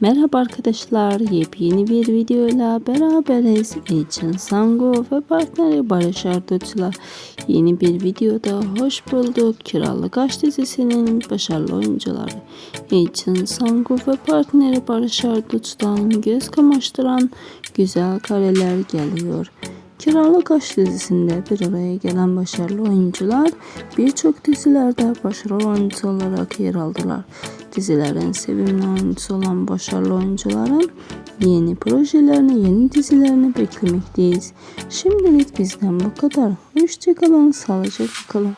Merhaba arkadaşlar, yepyeni bir videoyla beraberiz. Elçin Sango ve partneri Barış Arduç'la yeni bir videoda hoş bulduk. Kiralık Aşk dizisinin başarılı oyuncuları Elçin Sango ve partneri Barış Arduç'tan göz kamaştıran güzel kareler geliyor. Kiralık Aşk dizisinde bir araya gelen başarılı oyuncular birçok dizilerde başarılı oyuncu olarak yer aldılar. Dizilerin sevimli oyuncusu olan başarılı oyuncuların yeni projelerini, yeni dizilerini beklemekteyiz. Şimdilik bizden bu kadar. Hoşçakalın, sağlıcakla kalın.